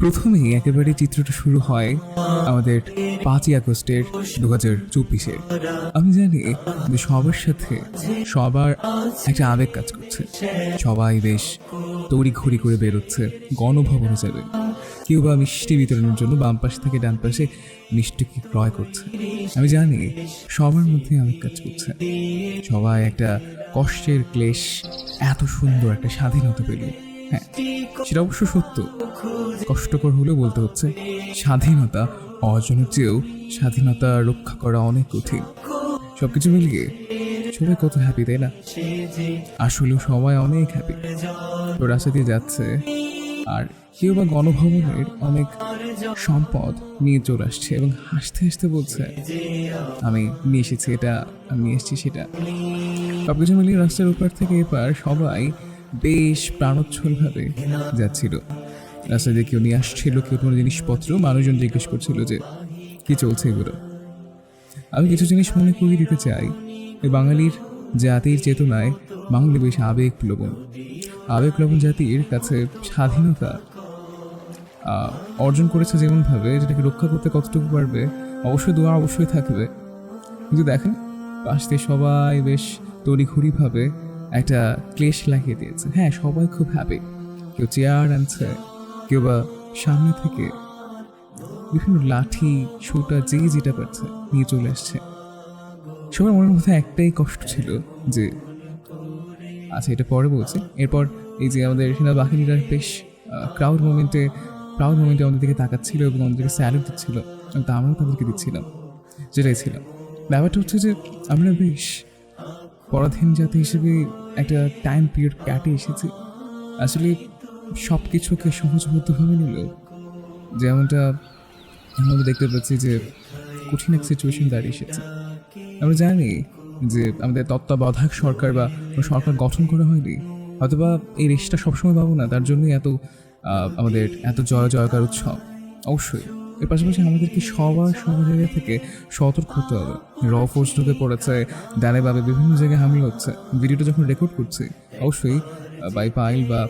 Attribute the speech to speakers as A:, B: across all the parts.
A: প্রথমেই একেবারে চিত্রটা শুরু হয় আমাদের পাঁচই আগস্টের দু হাজার চব্বিশে। আমি জানি যে সবার সাথে সবার একটা আবেগ কাজ করছে। সবাই বেশ তড়িঘড়ি করে বেরোচ্ছে, গণভবনে যাবে। কেউ বা মিষ্টি বিতরণের জন্য বাম পাশ থেকে ডান পাশে মিষ্টিকে ক্রয় করছে। আমি জানি সবার মধ্যে আবেগ কাজ করছে। সবাই একটা কষ্টের ক্লেশ, এত সুন্দর একটা স্বাধীনতা পেল হ্যাঁ সেটা অবশ্য সত্য। কষ্টকর হলেও বলতে হচ্ছে, স্বাধীনতা অর্জনের চেয়েও স্বাধীনতা রক্ষা করা অনেক কঠিন। সবকিছু মিলিয়ে সবাই কত হ্যাপি তাই না? আসলেও সবাই অনেক হ্যাপি তো রাস্তা দিয়ে যাচ্ছে, আর কেউ বা গণভবনের অনেক সম্পদ নিয়ে চলে আসছে এবং হাসতে হাসতে বলছে, আমি নিয়ে এসেছি এটা, আমি এসেছি সেটা। সবকিছু মিলিয়ে রাস্তার উপর থেকে এপার সবাই বেশ প্রাণোচ্ছলভাবে যাচ্ছিল। রাস্তা দিয়ে কেউ নিয়ে আসছিল, কেউ কোনো জিনিসপত্র, মানুষজন জিজ্ঞেস করছিল যে, কি চলছে এগুলো? আমি কিছু জিনিস মনে করিয়ে দিতে চাই। এই বাঙালির জাতির চেতনায় বাঙালি বেশ আবেগ প্লবন আবেগ প্লবন জাতির কাছে স্বাধীনতা অর্জন করেছে যেমনভাবে, যেটাকে রক্ষা করতে কতটুকু পারবে, অবশ্যই দোয়া অবশ্যই থাকবে। কিন্তু দেখেন, পাশ সবাই বেশ তড়িঘড়িভাবে একটা ক্লেশ লাগিয়ে দিয়েছে। হ্যাঁ সবাই খুব হ্যাপি কেউ চেয়ার আনছে, কেউ বা সামনে থেকে বিভিন্ন লাঠি ছোটা যে যেটা পারছে নিয়ে চলে আসছে। সবার মনের মধ্যে একটাই কষ্ট ছিল যে আচ্ছা এটা পরে বলছি। এরপর এই যে আমাদের সেনাবাহিনীরা বেশ ক্রাউড মোমেন্টে প্রাউড মোমেন্টে আমাদের দিকে তাকাচ্ছিল এবং আমাদেরকে স্যালুট দিচ্ছিল। তা আমরাও তাদেরকে দিচ্ছিলাম, যেটাই ছিল। ব্যাপারটা হচ্ছে যে, আমরা বেশ পরাধীন জাতি হিসেবে একটা টাইম পিরিয়ড কাটে এসেছি। আসলে সব কিছুকে সহজবদ্ধভাবে নিলেও যেমনটা আমরা দেখতে পাচ্ছি যে কঠিন এক সিচুয়েশন দাঁড়িয়ে এসেছে। আমরা জানি যে আমাদের তত্ত্বাবধায়ক সরকার বা সরকার গঠন করা হয়নি হয়তোবা এই রেশটা সবসময় পাবো না, তার জন্যই এত আমাদের এত জয় জয়কার উৎসব। অবশ্যই। এর পাশাপাশি আমাদেরকে সবার সব জায়গা থেকে সতর্ক হতে হবে। র ফোর্স ঢুকে পড়েছে, ডানে বাবে বিভিন্ন জায়গায় হামলা হচ্ছে। ভিডিওটা যখন রেকর্ড করছি, অবশ্যই বাই পাইল বা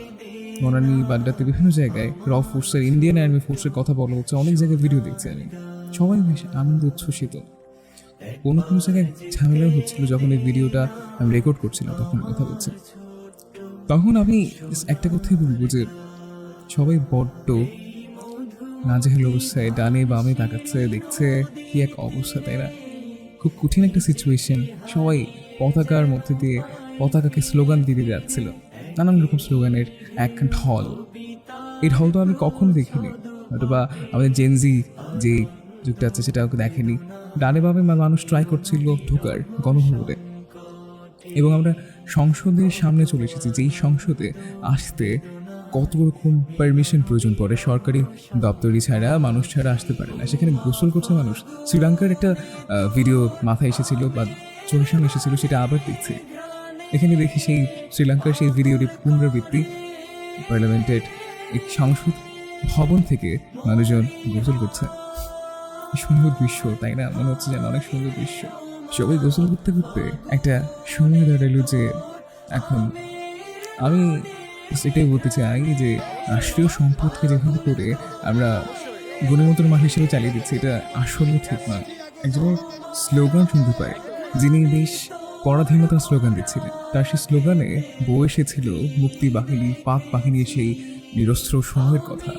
A: মনানি বাড্ডাতে বিভিন্ন জায়গায় র ফোর্সের ইন্ডিয়ান আর্মি ফোর্সের কথা বলা হচ্ছে, অনেক জায়গায় ভিডিও দেখছি আমি। সবাই বেশ আনন্দ উচ্ছ্বসিত। কোনো কোনো জায়গায় ঝামেলা হচ্ছিল যখন এই ভিডিওটা আমি রেকর্ড করছিলাম, তখন কথা বলছি। তখন আমি একটা কথাই বলব যে, সবাই বড্ড নাজেহাল অবস্থায় ডানে বামে তাকাচ্ছে, দেখছে কি এক অবস্থা তাই না? খুব কঠিন একটা সিচুয়েশন সবাই পতাকার মধ্যে দিয়ে পতাকাকে স্লোগান দিতে যাচ্ছিল। নানান রকম স্লোগানের এক ঢল। এই ঢল তো আমি কখনো দেখিনি। হয়তো বা আমাদের জেনজি যে যুগটা আছে সেটা দেখেনি। ডানে বামে মানুষ ট্রাই করছিল ঢোকার গণভবনে এবং আমরা সংসদের সামনে চলে এসেছি। যেই সংসদে আসতে কত রকম পারমিশন প্রয়োজন পড়ে? সরকারি দপ্তরি ছাড়া, মানুষ ছাড়া আসতে পারে না। সেখানে গোসল করছে মানুষ। শ্রীলঙ্কার একটা ভিডিও মাথায় এসেছিল বা চোখের সামনে এসেছিল, সেটা আবার দেখছি। এখানে দেখি সেই শ্রীলঙ্কার সেই ভিডিওটি পুনরাবৃত্তি। পার্লামেন্টের এক সংসদ ভবন থেকে মানুষজন গোসল করছে। সুন্দর দৃশ্য, তাই না? মনে হচ্ছে যেন অনেক সুন্দর দৃশ্য। সবাই গোসল করতে করতে একটা সময় দাঁড়াল যে এখন আমি সেটাই বলতে চাই যে রাষ্ট্রীয় সম্পদকে যেভাবে করে আমরা গণতন্ত্র মাস হিসেবে চালিয়ে দিচ্ছি, এটা আসলে ঠিক নয়। একজনের স্লোগান শুনতে পাই, যিনি বেশ পরাধীনতার স্লোগান দিচ্ছিলেন। তার সেই স্লোগানে বউ এসেছিল, মুক্তি বাহিনী, পাক বাহিনীর সেই নিরস্ত্র সময়ের কথা।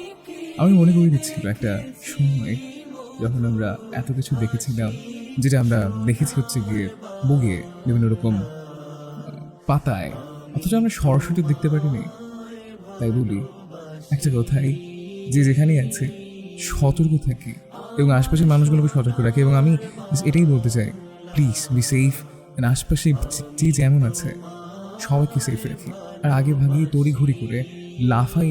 A: আমি মনে করে দিচ্ছিল একটা সময় যখন আমরা এত কিছু দেখেছিলাম, যেটা আমরা দেখেছি হচ্ছে গিয়ে বগে বিভিন্ন রকম পাতায়, অথচ আমরা সরাসরি দেখতে পারিনি। তাই বলি, একটা কথাই, যে যেখানেই আছে, সতর্ক থাকি এবং আশপাশের মানুষগুলোকে সতর্ক রাখি এবং আমি এটাই বলতে চাই প্লিজ বি সেফ আশপাশে যে যেমন আছে, সবাইকে সেফ রাখি। আর আগে ভাগিয়ে তড়িঘড়ি করে, লাফাই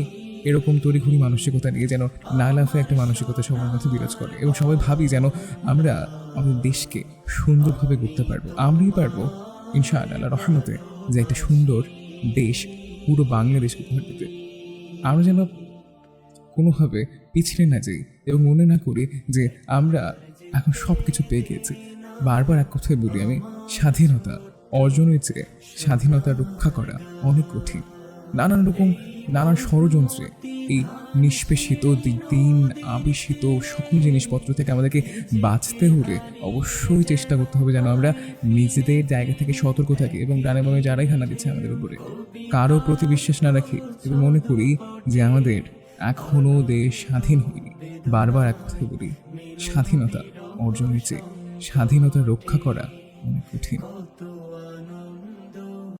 A: এরকম তড়িঘড়ি মানসিকতা নিয়ে যেন না লাফায় একটা মানসিকতা সবার মধ্যে বিরাজ করে এবং সবাই ভাবি যেন আমরা আমাদের দেশকে সুন্দরভাবে করতে পারব। আমরাই পারব, ইনশাআল্লাহ রহমতে, যে একটা সুন্দর দেশ, পুরো বাংলাদেশকে উপহার দিতে আমরা যেন কোনোভাবে পিছিয়ে না যাই এবং মনে না করি যে আমরা এখন সব কিছু পেয়ে গিয়েছি। বারবার এক কথায় বলি আমি, স্বাধীনতা অর্জনের চেয়ে স্বাধীনতা রক্ষা করা অনেক কঠিন। নানান রকম, নানান ষড়যন্ত্রে এই নিষ্পেষিত দিন আবেশিত সকল জিনিসপত্র থেকে আমাদেরকে বাঁচতে হলে অবশ্যই চেষ্টা করতে হবে যেন আমরা নিজেদের জায়গা থেকে সতর্ক থাকি এবং ডানে বামে যারাই হানা দিচ্ছে আমাদের উপরে। কারও প্রতি বিশ্বাস না রাখি এবং মনে করি যে আমাদের এখনও দেশ স্বাধীন হয়নি। বারবার এক কথাই বলি, স্বাধীনতা অর্জনের চেয়ে স্বাধীনতা রক্ষা করা অনেক কঠিন।